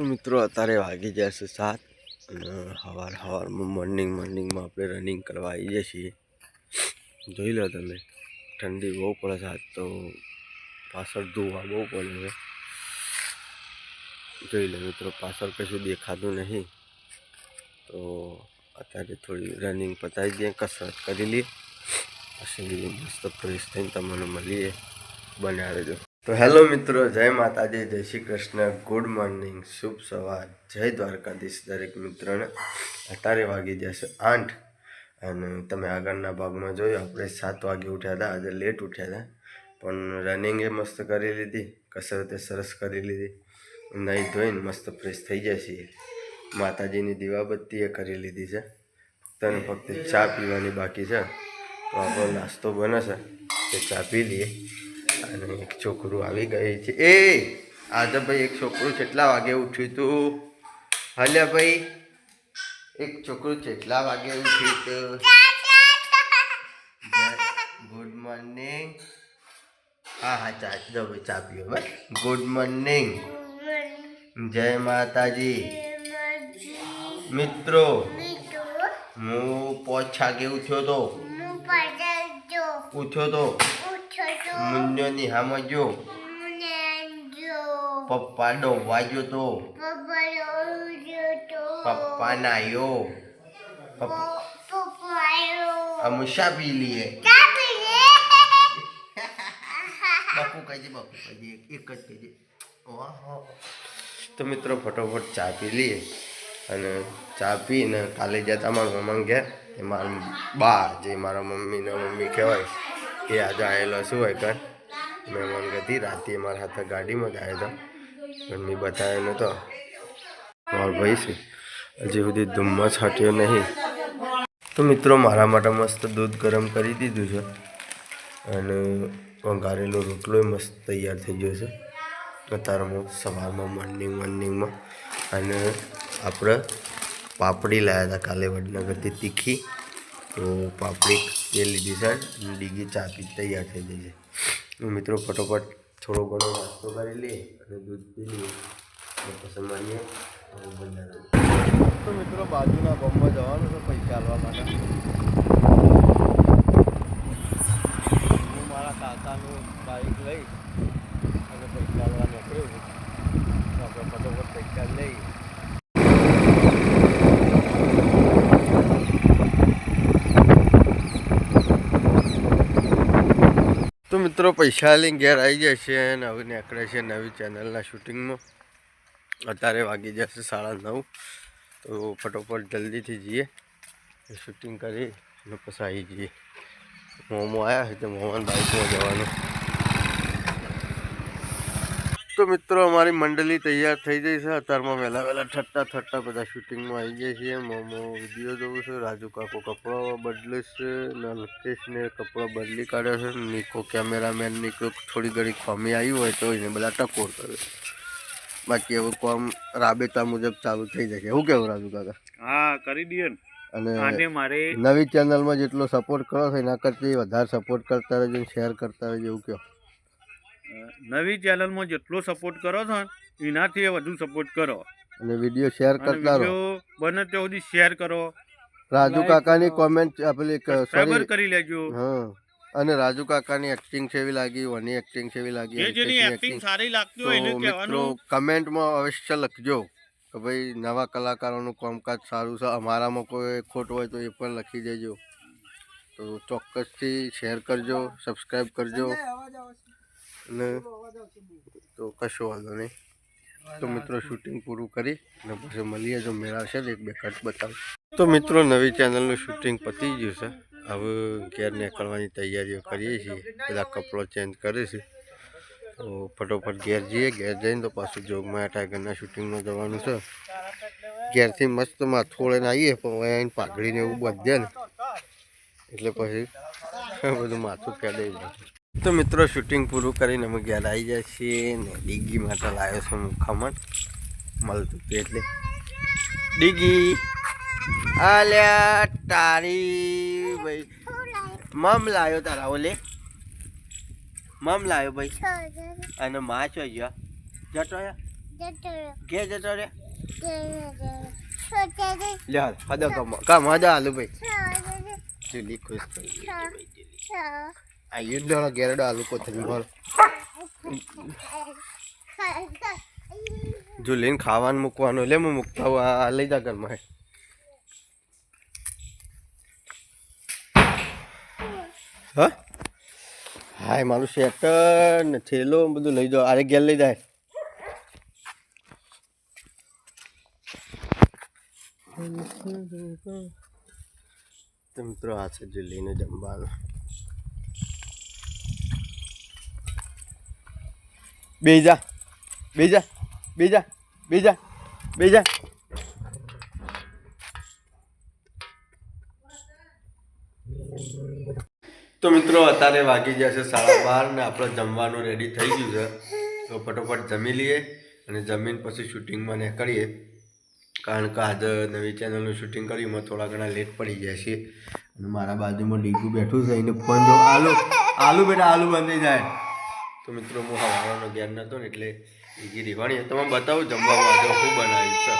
તો મિત્રો, અત્યારે વાગી જશે સાત. અને સવાર સવારમાં મોર્નિંગ મોર્નિંગમાં આપણે રનિંગ કરવા આવીએ છીએ. જોઈ લો તમે, ઠંડી બહુ પડે છે. આજ તો પાછળ ધોવા બહુ પડે છે. જોઈ લો મિત્રો, પાછળ કશું દેખાતું નહીં. તો અત્યારે થોડી રનિંગ પતાવી દઈએ, કસરત કરી લઈએ. પછી મસ્ત ફ્રેશ થઈને તમને મળીએ. બનાવી રહેજો. તો હેલો મિત્રો, જય માતાજી, જય શ્રી કૃષ્ણ. ગુડ મોર્નિંગ શુભ સવાર. જય દ્વારકાધીશ દરેક મિત્રોને. અત્યારે વાગી જશે આઠ અને તમે આગળના ભાગમાં જોયું, આપણે સાત વાગે ઉઠ્યા હતા, આજે લેટ ઉઠ્યા હતા. પણ રનિંગે મસ્ત કરી લીધી, કસરતે સરસ કરી લીધી. નહીં ધોઈને મસ્ત ફ્રેશ થઈ જાય છીએ. માતાજીની દીવાબત્તી એ કરી લીધી છે. ફક્ત ને ફક્ત ચા પીવાની બાકી છે. તો આપણો નાસ્તો બને છે. તે ચા પી લઈએ. અને એક છોકરું આવી ગઈ છે. એ આજે ભાઈ એક છોકરું કેટલા વાગે ઉઠ્યું તું? હલે ભાઈ એક છોકરું કેટલા વાગે ઉઠ્યું તું? Good morning. હા હા ચા જો ભાઈ ચા પીઓ ભાઈ ગુડ મોર્નિંગ. જય માતાજી. મિત્રો હું પોચ વાગે ઉઠ્યો તો? ઉઠ્યો તો? મુન્યોની હામાં જો. પપ્પા ડોવા ગયો તો. પપ્પા નાયો પપ્પા અમે શા પી લઈએ બાપુ કહેજે બાપુ કહેજે એક જ કહેજે. તો મિત્રો ફટોફટ ચા પી લઈએ. અને ચા પીને કાલે જતા મારા મમ્મા ગયા એ મારા બા જે મારા મમ્મીને મમ્મી કહેવાય. એ આજે આવેલો શું હોય કર મહેમાન ગતિ, રાતે મારા હાથે ગાડીમાં જ આવ્યો હતો પણ મેં બતાવ્યો નહોતો. મારો ભાઈ છે. હજી સુધી ધુમ્મસ હટ્યો નહીં. તો મિત્રો, મારા માટે મસ્ત દૂધ ગરમ કરી દીધું છે. અને વંગારેલો રોટલો મસ્ત તૈયાર થઈ ગયો છે. અત્યારમાં સવારમાં મોર્નિંગ મોર્નિંગમાં અને આપણે પાપડી લાવ્યા હતા કાલે વડનગરથી તીખી. તો પાપડી એ લીધી છે અને ડીગી ચા પી તૈયાર થઈ ગઈ છે. હું મિત્રો ફટોફટ થોડો ઘણો નાસ્તો કરી લઈએ અને દૂધ પી લઈએ. પસંદ મળીએ. તો મિત્રો બાજુના ગામમાં જવાનું છે પૈસા આલવા માટે. હું મારા કાકાનું બાઇક લઈ અને પૈસા આલવા નીકળ્યો છું તો આપણે ફટોફટ પૈસા લઈ તો મિત્રો, પૈસા લઈને ઘેર આવી જાય છે અને હવે નીકળે છે નવી ચેનલના શૂટિંગમાં અત્યારે વાગી જશે સાડા નવ. તો ફટોફટ જલ્દીથી જઈએ. શૂટિંગ કરી અને પછી આવી જઈએ. મોમો આવ્યા છે તો મોમાન બાઇકમાં જવાનું. તો મિત્રો અમારી મંડળી તૈયાર થઈ ગઈ છે. અત્યારમાં વહેલા વહેલા ઠટ્ટા ઠટ્ટા બધા શૂટિંગમાં આવી જાય છે મોમો વીડિયો જોવું છે. રાજુ કાકો કપડાં બદલે છે. ને લકેશને કપડાં બદલી કાઢ્યો છે. નિકો કેમેરામેન નિકો થોડી ઘણી ખમી આવી હોય તો એને બધા ટકોર કરે. બાકી હવે કોમ રાબેતા મુજબ ચાલુ થઈ જશે. એવું કેવું રાજુ કાકા? હા કરી દઈએ ને. અને મારે નવી ચેનલમાં જેટલો સપોર્ટ કરો છો એના કરતી વધારે સપોર્ટ કરતા રહેજો શેર કરતા રહેજો એવું કહો. નવી ચેનલમાં જેટલો સપોર્ટ કરો છો ને એનાથી વધુ સપોર્ટ કરો. અને વીડિયો શેર કરતા રહો. બને ત્યાં સુધી શેર કરો. રાજુ કાકાની કોમેન્ટ પેલી સબસ્ક્રાઈબર કરી લેજો. હા. અને રાજુ કાકાની એક્ટિંગ કેવી લાગી વની એક્ટિંગ કેવી લાગી જેની એક્ટિંગ સારી લાગતી હોય એને કહેવાનું. કમેન્ટમાં અવશ્ય લખજો કે ભાઈ નવા કલાકારોનું કામકાજ સારું છે. અમારામાં કોઈ ખોટ હોય તો એ પણ લખી દેજો. તો ચોક્કસથી શેર કરજો સબસ્ક્રાઈબ કરજો. અને તો કશો વાંધો નહીં. તો મિત્રો શૂટિંગ પૂરું કરી અને પછી મળીએ જો મેળાશે તો એક બે કટ બતાવું. તો મિત્રો નવી ચેનલનું શૂટિંગ પતી ગયું છે. હવે ઘેર નીકળવાની તૈયારીઓ કરીએ છીએ. બધા કપડો ચેન્જ કરે છે તો ફટોફટ ઘેર જઈએ. ઘેર જઈને તો પાછું જોગમાં ટાઈગરના શૂટિંગમાં જવાનું છે. ઘેરથી મસ્ત માથું વળીને આવીએ, પણ અહીં પાઘડીને એવું બધે ને. એટલે પછી બધું માથું ફેલાઈ જાય. તો મિત્રો શૂટિંગ પૂરું કરીને અમે ઘેર આવી જાય છીએ ને ડીગી માટે લાવ્યો છું હું ખમણ મળતું હતું એટલે. ડીગી! આલ્યા તારી ભાઈ. મમ લાવ્યો તારા ઓલે. મમ લાવ્યો ભાઈ. અને મા છો ગયો જતો ઘેર જતો રે લે હાલ હદો કમ કામ હદો હાલું ભાઈ. ચુલી ખુશ થઈ ગઈ છે ભાઈ, જુલી. આ ઘેરડો હાલું. કોથળી બોલ જુલીને ખાવાનું મૂકવાનું લે હું મૂકતા હું આ લઈ જા ઘરમાં. હા? મારું શેટર ને થેલો બધું લઈ જાઓ. અરે ઘેર લઈ જાય. મિત્રો આ છે જુલીને જમવાનું. બેજા બેજા બેજા બેજા બેજા તો મિત્રો, અત્યારે વાગી જશે સાડા બાર ને આપણે જમવાનું રેડી થઈ ગયું છે. તો ફટોફટ જમી લઈએ અને જમીન પછી શૂટિંગમાં નીકળીએ. કારણ કે આજે નવી ચેનલનું શૂટિંગ કર્યું, એમાં થોડા ઘણા લેટ પડી જાય છે અને મારા બાજુમાં ડીગું બેઠું છે, એને ફોન જો આલુ આલુ બેટા, આલુ બંધી જાય. તો મિત્રો, હું હવાનો જ્ઞાન નહોતો ને એટલે ઈગી રીવાણી તમે બતાવો, જમવામાં આજે શું બનાવ્યું છે?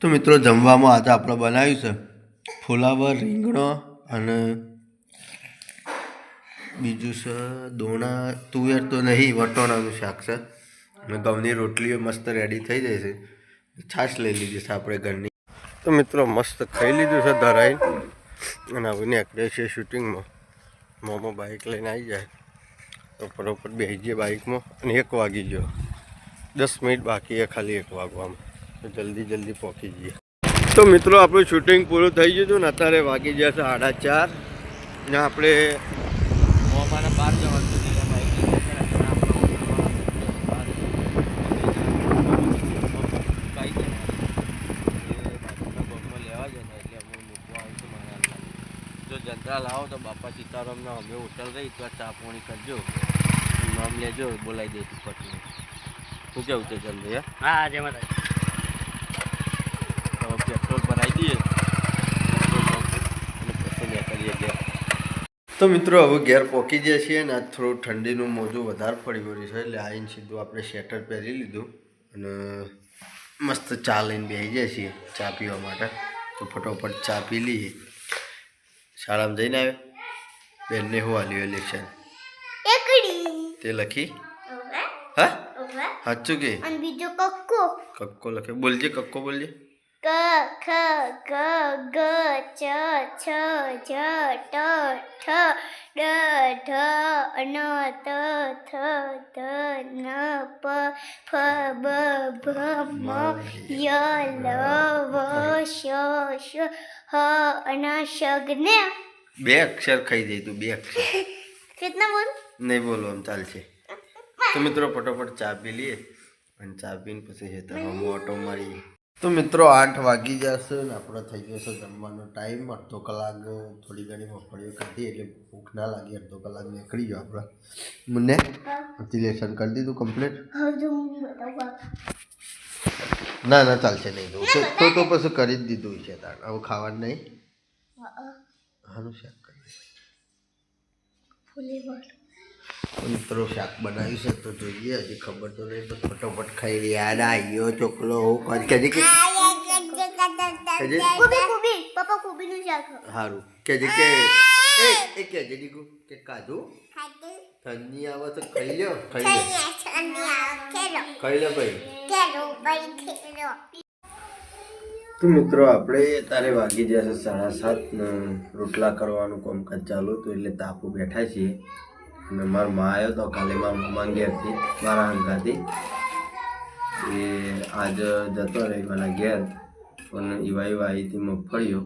તો મિત્રો, જમવામાં આજે આપણે બનાવ્યું છે ફુલાવર, રીંગણો અને બીજું છે દોણા. તુવેર તો નહીં, વટોણાનું શાક છે. અને ઘઉંની રોટલીઓ મસ્ત રેડી થઈ જાય છે. છાશ લઈ લીધી છે આપણે ઘરની. તો મિત્રો, મસ્ત ખાઈ લીધું છે ધરાઈ અને હવે નીકળે છે શૂટિંગમાં. મોમો બાઇક લઈને આવી જાય. તો બરોબર બેસી જઈએ બાઇકમાં અને એક વાગી ગયો. દસ મિનિટ બાકી એ ખાલી એક વાગવામાં. તો જલ્દી જલ્દી પહોંચી જઈએ. તો મિત્રો, આપણું શૂટિંગ પૂરું થઈ ગયું હતું ને, અત્યારે વાગી ગયા છે સાડા ચાર. ને આપણે અમારે બહાર જવાનું છે એટલે બાઈક લઈને નીકળ્યા જો આવો લાવો તો બાપા સીતારામના અમે હોટલ રહી તો ચા પાણી કરજો. નામ લેજો બોલાવી દઈશું પછી શું કેવું છે ચંદ્ર હા? જય માતા હવે પેટ્રોલ ભરાઈ દઈએ. પેટ્રોલ અને ગયા તો મિત્રો હવે ઘેર પહોંચી જાય છીએ ને આજ થોડું ઠંડીનું મોજું વધારે પડી ગયું છે એટલે આવીને સીધું આપણે શેટર પહેરી લીધું અને મસ્ત ચા લઈને બેસી જાય છીએ ચા પીવા માટે. તો ફટોફટ ચા પી લઈએ. શાળામાં જઈને આવ્યો બેનને હું આલ્યું ઇલેક્શન તે લખી હા સાચું કે અને બીજો કક્કો કક્કો લખે બોલજે કક્કો બોલજે ક ખ ગ ગ ચ છ જ ટ ઠ ડ ઢ ન ત થ ધ ન પ ફ બ ભ મ ય લ વ શ શ હ અને શગ્ને બે અક્ષર ખાઈ જાય તું બે અક્ષર कितना बोल નહીં બોલો આમ ચાલશે તો મિત્રો ફટોફટ ચા પી લઈએ અને ચા પીને પછી હેતરમાં ઓટો મારીએ તો મિત્રો આઠ વાગી જશે ને આપણો થઈ ગયો છે જમવાનો ટાઈમ અડધો કલાક થોડી ઘણી મગફળીઓ ખાધી એટલે ભૂખ ના લાગી અડધો કલાક નીકળી ગયો આપણે મને લેસન કરી દીધું કમ્પ્લીટ હવે જો હું બતાવું ના ના ચાલશે નહીં તો તો- તો પછી કરી જ દીધું છે તાર આવું ખાવાનું નહીં? હાનું શાક કરી મિત્રો શાક બનાવ્યું છે તો જોઈએ હજી ખબર તો નહીં પણ ફટોફટ ખાઈ રહ્યા યાદ આવ્યો ચોકલો હું કર કે કે સારું કેજે કે એ! કે કેજે કે કાજુ? ઠંડી આવે તો ખાઈ લ્યો ખાઈ લો ખાઈ લો ભાઈ તો મિત્રો આપણે તારે વાગી જશે સાડા સાત રોટલા કરવાનું કામકાજ ચાલુ હતું એટલે તાપુ બેઠા છીએ અને મારો મા આવ્યો તો કાલે મારા મમ્મા ઘેરથી મારા અંકાથી એ આજ જતો રહી મારા ઘેર પણ એવા એવા અહીંથી મગફળીઓ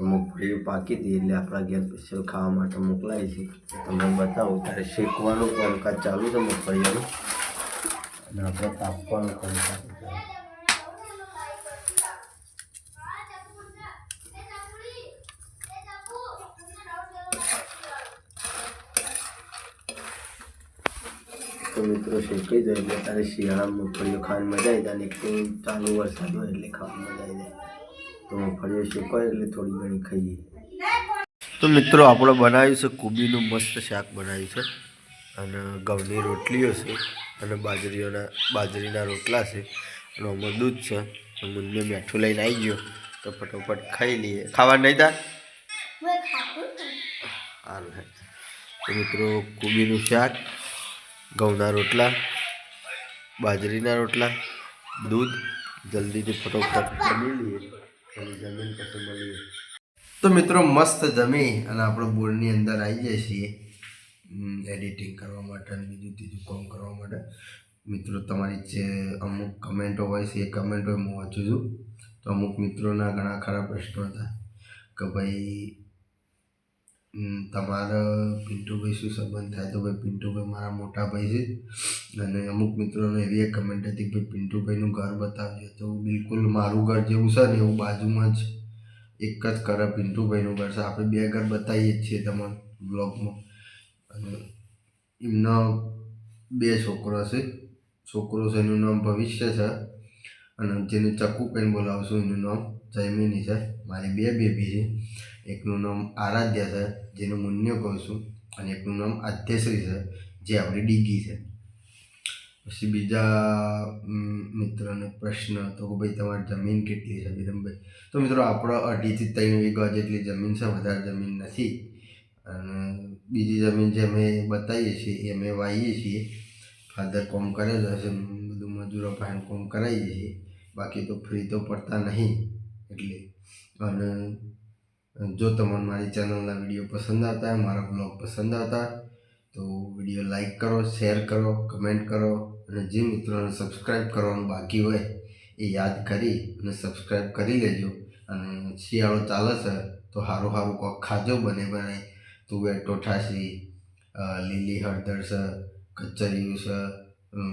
તો મગફળી પાકી હતી એટલે આપણા ઘેર સ્પેશિયલ ખાવા માટે મોકલાય છે. તમને બતાવું, ત્યારે શેકવાનું કામકાજ ચાલુ છે મગફળીઓનું અને આપણે તાપવાનું કામકાજ તો મિત્રો શેકાઈ જાય એટલે તારે શિયાળામાં મગફળીઓ ખાવાની મજા આવી જાય અને ચાલુ વરસાદ હોય એટલે ખાવાની મજા આવી જાય. તો મગફળીઓ શેકાય એટલે થોડી ઘણી ખાઈએ. તો મિત્રો આપણે બનાવ્યું છે કોબીનું મસ્ત શાક બનાવ્યું છે. અને ઘઉંની રોટલીઓ છે અને બાજરીઓના બાજરીના રોટલા છે. અને આમાં દૂધ છે. તો મુન્ને મેઠું લઈને આવી ગયો. તો ફટોફટ ખાઈ લઈએ. ખાવા નહીં તા સારું તો મિત્રો કોબીનું શાક ઘઉંના રોટલા બાજરીના રોટલા દૂધ જલ્દીથી ફટોફટ જમી લઈએ. અને જમીન પછી મળીએ તો મિત્રો, મસ્ત જમી અને આપણે બોર્ડની અંદર આવી જઈએ છીએ. એડિટિંગ કરવા માટે અને બીજું ત્રીજું કામ કરવા માટે. મિત્રો, તમારી જે અમુક કમેન્ટો હોય છે, એ કમેન્ટો હું વાંચું છું. તો અમુક મિત્રોના ઘણા ખરા પ્રશ્નો હતા કે ભાઈ તમારા પિન્ટુભાઈ શું સંબંધ થાય? તો ભાઈ, પિન્ટુભાઈ મારા મોટા ભાઈ છે. અને અમુક મિત્રોને એવી એક કમેન્ટ હતી કે પિન્ટુભાઈનું ઘર બતાવજો. તો બિલકુલ મારું ઘર જેવું છે ને એવું બાજુમાં જ એક જ ઘર પિન્ટુભાઈનું ઘર છે. આપણે બે ઘર બતાવીએ જ છીએ તમારા બ્લોગમાં અને એમના બે છોકરો છે. છોકરો છે, એનું નામ ભવિષ્ય છે. અને જેને ચક્કુ કહીને બોલાવશું, એનું નામ જયમિની છે. મારી બે બેબી છે. એકનું નામ આરાધ્યા છે, જેનું મુન્યો કહું છું. અને એકનું નામ આદ્યશ્રી છે, જે આપણી ડીગી છે. પછી બીજા મિત્રનો પ્રશ્ન હતો કે ભાઈ તમારી જમીન કેટલી છે વિરમભાઈ? તો મિત્રો આપણો અઢીથી ત્રણ વીઘા જેટલી જમીન છે, વધારે જમીન નથી. અને બીજી જમીન જે અમે બતાવીએ છીએ, એ અમે વાવીએ છીએ. ફાધર કોમ કરેલો છે બધું મજૂરો પાસે કોમ કરાવીએ છીએ. બાકી તો ફ્રી તો પડતા નહીં. એટલે અને જો તમને મારી ચેનલના વીડિયો પસંદ આવતા મારા બ્લોગ પસંદ આવતા તો વીડિયો લાઈક કરો, શેર કરો, કમેન્ટ કરો. અને જે મિત્રોને સબસ્ક્રાઈબ કરવાનું બાકી હોય એ યાદ કરી અને સબસ્ક્રાઈબ કરી લેજો. અને શિયાળો ચાલે છે તો સારું સારું કોક ખાજો બને બને તુવેર ટોઠાસી અ, લીલી હળદર છે કચરિયું છે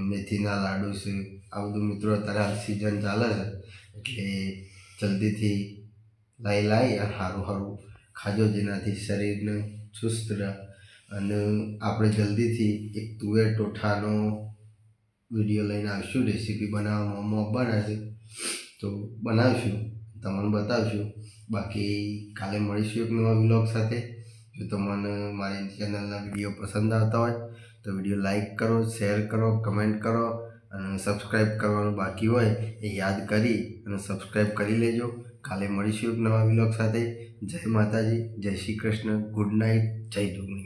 મેથીના લાડુ છે આ બધું મિત્રો અત્યારે હાલ સિઝન ચાલે છે એટલે જલ્દીથી લાઈ લાઈ અને સારું સારું ખાજો જેનાથી શરીરને ચુસ્ત રહે. અને આપણે જલ્દીથી એક તુવેર ટોઠાનો વીડિયો લઈને આવીશું રેસીપી બનાવવામાં બનાવશે તો બનાવીશું, તમને બતાવશું. બાકી કાલે મળીશું એક નવા વ્લોગ સાથે. જો તમને મારી ચેનલના વીડિયો પસંદ આવતા હોય, તો વીડિયો લાઇક કરો શેર કરો કમેન્ટ કરો અને સબસ્ક્રાઈબ કરવાનું બાકી હોય એ યાદ કરી અને સબસ્ક્રાઈબ કરી લેજો. કાલે મળીશું એક નવા વ્લોગ સાથે. જય માતાજી, જય શ્રી કૃષ્ણ. ગુડ નાઇટ જય જોગણી